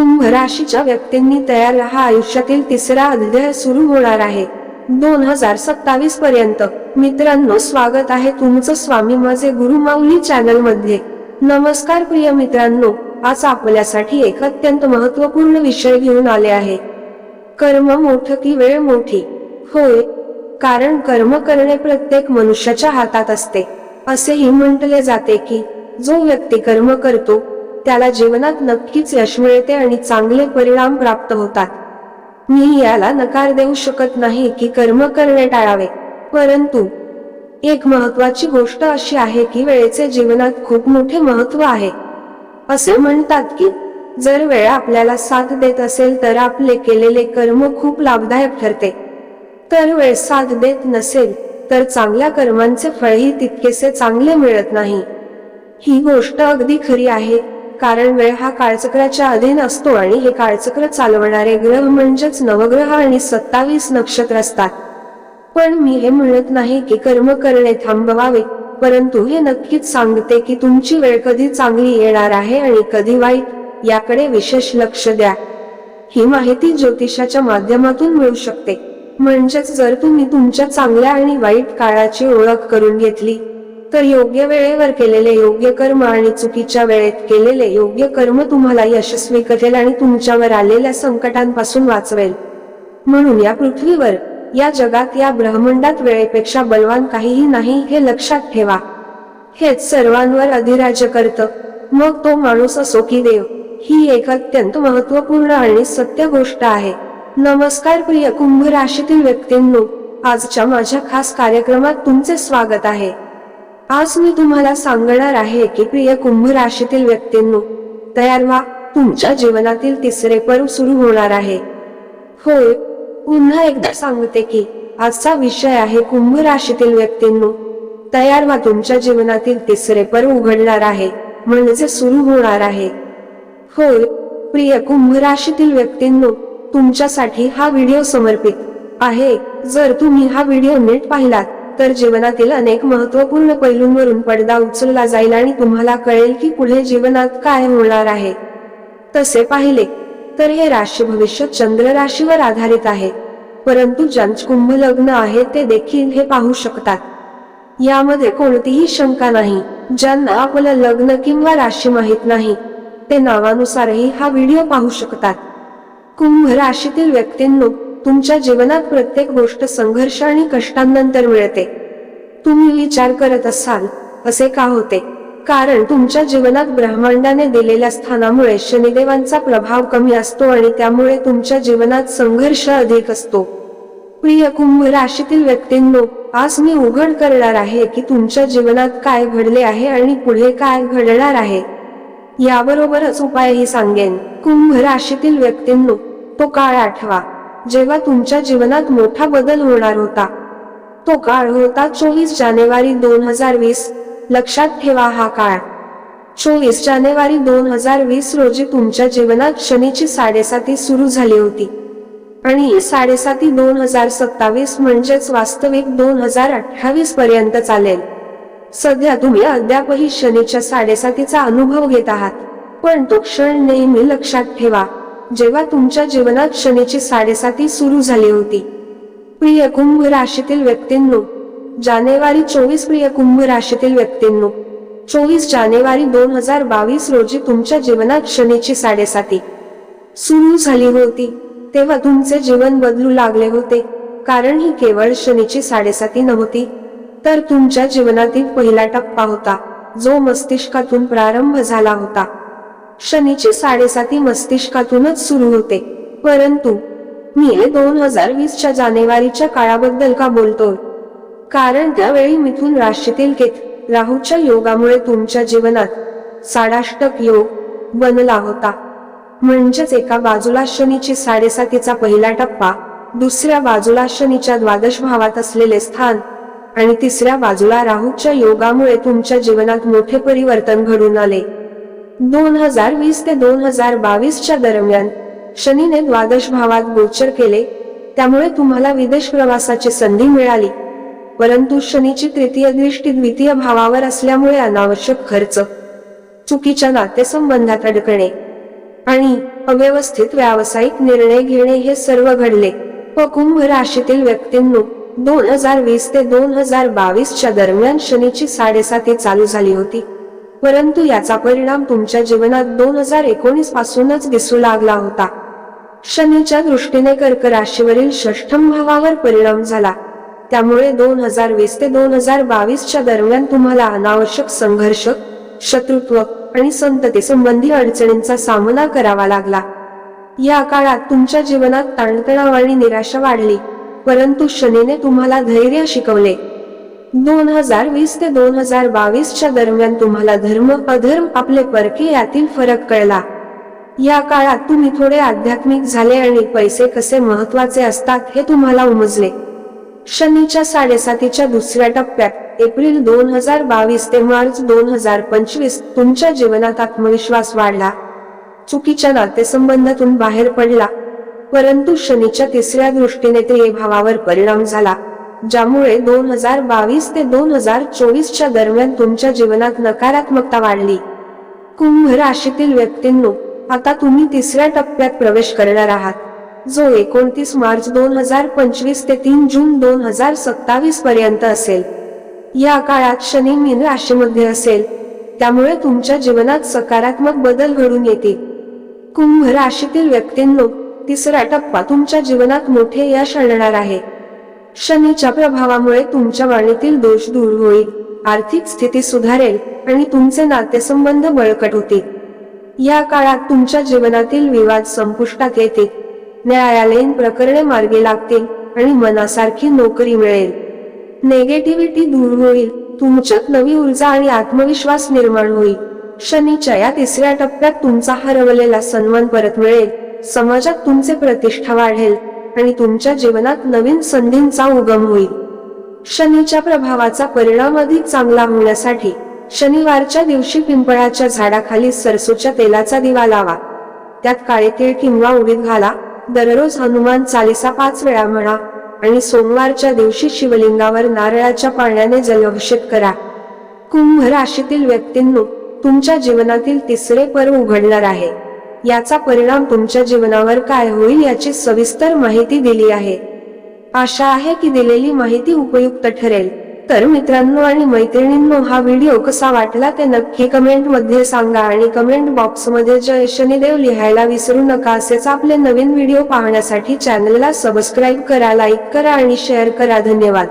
कुंभ राशीच्या व्यक्तींनी तयार राहा. आयुष्यातील तिसरा अध्याय सुरू होणार आहे. दोन हजार सत्तावीस पर्यंत. मित्रांनो स्वागत आहे तुमचं स्वामी माझे गुरु माऊली चॅनलमध्ये नमस्कार प्रिय मित्रांनो आज आपल्यासाठी एक अत्यंत महत्त्वपूर्ण विषय घेऊन आले आहे. कर्म मोठ की वेळ मोठी? होय कारण कर्म करणे प्रत्येक मनुष्याच्या हातात असते. असेही म्हटले जाते की जो व्यक्ती कर्म करतो त्याला जीवनात नक्कीच यश मिळते आणि चांगले परिणाम प्राप्त होतात. मी याला नकार देऊ शकत नाही की कर्म करणे टाळावे. परंतु एक महत्वाची गोष्ट अशी आहे की वेळेचे जीवनात खूप मोठे महत्त्व आहे. असे म्हणतात की जर वेळ आपल्याला साथ देत असेल तर आपले केलेले कर्म खूप लाभदायक ठरते. तर वेळ साथ देत नसेल तर चांगल्या कर्मांचे फळही तितकेसे चांगले मिळत नाही. ही गोष्ट अगदी खरी आहे. कारण वेळ हा काळचक्राच्या अधीन असतो आणि हे काळचक्र चालवणारे ग्रह म्हणजेच नवग्रह आणि सत्तावीस नक्षत्र असतात. पण मी हे म्हणत नाही की कर्म करणे थांबवावे परंतु हे नक्कीच सांगते की तुमची वेळ कधी चांगली येणार आहे आणि कधी वाईट याकडे विशेष लक्ष द्या. ही माहिती ज्योतिषाच्या माध्यमातून मिळू शकते. म्हणजेच जर तुम्ही तुमच्या चांगल्या आणि वाईट काळाची ओळख करून घेतली तर योग्य वेळेवर केलेले योग्य कर्म आणि चुकीच्या वेळेत केलेले योग्य कर्म तुम्हाला यशस्वी करेल आणि तुमच्यावर आलेल्या संकटांपासून वाचवेल. म्हणून या पृथ्वीवर या जगात या ब्रह्मंडात वेळेपेक्षा बलवान काहीही नाही हे लक्षात ठेवा. हेच सर्वांवर अधिराज्य करत. मग तो माणूस असो की देव ही एक अत्यंत महत्त्वपूर्ण आणि सत्य गोष्ट आहे. नमस्कार प्रिय कुंभ राशीतील व्यक्तींनो आजच्या माझ्या खास कार्यक्रमात तुमचे स्वागत आहे. आज मी तुम्हाला सांगणार आहे की प्रिय कुंभ राशीतील व्यक्तींनो तयार व्हा तुमच्या जीवनातील तिसरे पर्व सुरू होणार आहे. होय पुन्हा एकदा सांगते की आजचा विषय आहे कुंभ राशीतील व्यक्तींनो तयार व्हा तुमच्या जीवनातील तिसरे पर्व उघडणार आहे म्हणजे सुरू होणार आहे. होय प्रिय कुंभ राशीतील व्यक्तींनो तुमच्यासाठी हा व्हिडिओ समर्पित आहे जर तुम्ही हा व्हिडिओ नीट पाहिलात तर जीवनातील अनेक महत्त्वपूर्ण पैलूंवरून पडदा उचलला जाईल आणि तुम्हाला कळेल की पुढे जीवनात काय होणार आहे. तसे पाहिले तर हे राशी भविष्य चंद्र राशीवर आधारित आहे. परंतु ज्यांचे कुंभ लग्न आहे ते देखील हे पाहू शकतात. यामध्ये कोणतीही शंका नाही. ज्यांना आपलं लग्न किंवा राशी माहीत नाही ते नावानुसारही हा व्हिडिओ पाहू शकतात. कुंभ राशीतील व्यक्तींनो तुमच्या जीवनात प्रत्येक गोष्ट संघर्ष आणि कष्टांनंतर मिळते. तुम्ही विचार करत असाल असे का होते? कारण तुमच्या जीवनात ब्रह्मांडाने दिलेल्या स्थानामुळे शनिदेवांचा प्रभाव कमी असतो आणि त्यामुळे तुमच्या जीवनात संघर्ष अधिक असतो. प्रिय कुंभ राशीतील व्यक्तींनो आज मी उघड करणार आहे की तुमच्या जीवनात काय घडले आहे आणि पुढे काय घडणार आहे. याबरोबरच उपायही सांगेन. कुंभ राशीतील व्यक्तींनो तो काळ आठवा. जेव्हा तुमच्या जीवनात मोठा बदल होणार होता. तो काळ होता चोवीस जानेवारी दोन हजार वीस. लक्षात ठेवा हा काळ. चोवीस जानेवारी दोन हजार वीस रोजी तुमच्या जीवनात शनीची साडेसाती सुरू झाली होती. आणि ही साडेसाती दोन हजार सत्तावीस म्हणजेच वास्तविक दोन हजार अठ्ठावीस पर्यंत चालेल. सध्या तुम्ही अद्यापही शनीच्या साडेसातीचा अनुभव घेत आहात. पण तो क्षण नेहमी लक्षात ठेवा. जेव्हा तुमच्या जीवनात शनीची साडेसाती सुरू झाली होती. प्रिय कुंभ राशीतील व्यक्तींनो जानेवारी चोवीस प्रिय कुंभ राशीतील व्यक्तींनो चोवीस जानेवारी दोन हजार बावीस रोजी तुमच्या जीवनात शनीची साडेसाती सुरू झाली होती. तेव्हा तुमचे जीवन बदलू लागले होते. कारण ही केवळ शनीची साडेसाती नव्हती. तर तुमच्या जीवनातील पहिला टप्पा होता जो मस्तिष्कातून प्रारंभ झाला होता. शनीची साडेसाती मस्तिष्कातूनच सुरू होते. परंतु मी दोन हजार वीसच्या जानेवारीच्या काळाबद्दल का बोलतोय? कारण त्यावेळी मिथून राशीतील केत राहूच्या योगामुळे तुमच्या जीवनात साडाष्टक योग बनला होता. म्हणजेच एका बाजूला शनीची साडेसातीचा पहिला टप्पा दुसऱ्या बाजूला शनीच्या द्वादश भावात असलेले स्थान आणि तिसऱ्या बाजूला राहूच्या योगामुळे तुमच्या जीवनात मोठे परिवर्तन घडून आले. दोन हजार वीस ते दोन हजार बावीसच्या दरम्यान शनीने द्वादश भावात गोचर केले. त्यामुळे तुम्हाला विदेश प्रवासाची संधी मिळाली. परंतु शनीची तृतीय दृष्टी द्वितीय भावावर असल्यामुळे अनावश्यक खर्च चुकीच्या नातेसंबंधात अडकणे आणि अव्यवस्थित व्यावसायिक निर्णय घेणे हे सर्व घडले. व कुंभ राशीतील व्यक्तींनो दोन हजार वीस ते दोन हजार बावीसच्या दरम्यान शनीची साडेसाती चालू झाली होती. परंतु याचा परिणाम तुमच्या जीवनात दोन हजार एकोणीस पासूनच दिसू लागला होता. शनीच्या दृष्टीने कर्क राशीवरील षष्ठम भावावर परिणाम झाला. त्यामुळे दोन हजार वीस ते दोन हजार बावीसच्या दरम्यान तुम्हाला अनावश्यक संघर्ष शत्रुत्व आणि संतती संबंधी अडचणींचा सामना करावा लागला. या काळात तुमच्या जीवनात ताणतणाव आणि निराशा वाढली परंतु शनीने तुम्हाला धैर्य शिकवले. दोन हजार वीस ते दोन हजार बावीसच्या दरम्यान तुम्हाला धर्म अधर्म आपले परके यातील फरक कळला. या काळात तुम्ही थोडे आध्यात्मिक झाले आणि पैसे कसे महत्त्वाचे असतात हे तुम्हाला उमजले. शनीच्या साडेसातीच्या दुसऱ्या टप्प्यात एप्रिल दोन हजार बावीस ते मार्च दोन हजार पंचवीस तुमच्या जीवनात आत्मविश्वास वाढला. चुकीच्या नातेसंबंधातून बाहेर पडला परंतु शनीच्या तिसऱ्या दृष्टीने ते भावावर परिणाम झाला. ज्यामुळे दोन हजार बावीस ते दोन हजार चोवीसच्या दरम्यान तुमच्या जीवनात नकारात्मकता वाढली. कुंभ राशीतील व्यक्तींनो आता तुम्ही तिसऱ्या टप्प्यात प्रवेश करणार आहात जो एकोणतीस मार्च दोन हजार पंचवीस ते तीन जून दोन हजार सत्तावीस पर्यंत असेल. या काळात शनी मीन राशीमध्ये असेल. त्यामुळे तुमच्या जीवनात सकारात्मक बदल घडून येतील. कुंभ राशीतील व्यक्तींनो तिसरा टप्पा तुमच्या जीवनात मोठे यश आणणार आहे. शनीच्या प्रभावामुळे तुमच्या वाणीतील दोष दूर होईल. आर्थिक स्थिती सुधारेल आणि तुमचे नातेसंबंध बळकट होतील. या काळात तुमच्या जीवनातील विवाद संपुष्टात येतील. न्यायालयीन प्रकरणे मार्गी लागतील आणि मनासारखी नोकरी मिळेल. नेगेटिव्हिटी दूर होईल. तुमच्यात नवी ऊर्जा आणि आत्मविश्वास निर्माण होईल. शनीच्या या तिसऱ्या टप्प्यात तुमचा हरवलेला सन्मान परत मिळेल. समाजात तुमचे प्रतिष्ठा वाढेल. आणि तुमच्या जीवनात नवीन संधींचा उगम होईल. शनीच्या प्रभावाचा परिणाम अधिक चांगला होण्यासाठी शनिवारच्या दिवशी पिंपळाच्या झाडाखाली सरसूच्या तेलाचा दिवा लावा. त्यात काळे तीळ किंवा उडीद घाला. दररोज हनुमान चालिसा पाच वेळा म्हणा आणि सोमवारच्या दिवशी शिवलिंगावर नारळाच्या पाण्याने जलाभिषेक करा. कुंभ राशीतील व्यक्तींनो तुमच्या जीवनातील तिसरे पर्व उघडणार आहे. याचा परिणाम तुमच्या जीवनावर काय होईल याची सविस्तर माहिती दिली आहे. आशा आहे की दिलेली माहिती उपयुक्त ठरेल. तर मित्रांनो आणि मैत्रिणींनो हा व्हिडिओ कसा वाटला ते नक्की कमेंटमध्ये सांगा आणि कमेंट बॉक्समध्ये जय शनिदेव लिहायला विसरू नका असेच आपले नवीन व्हिडिओ पाहण्यासाठी चॅनलला सबस्क्राईब करा लाईक करा आणि शेअर करा. धन्यवाद.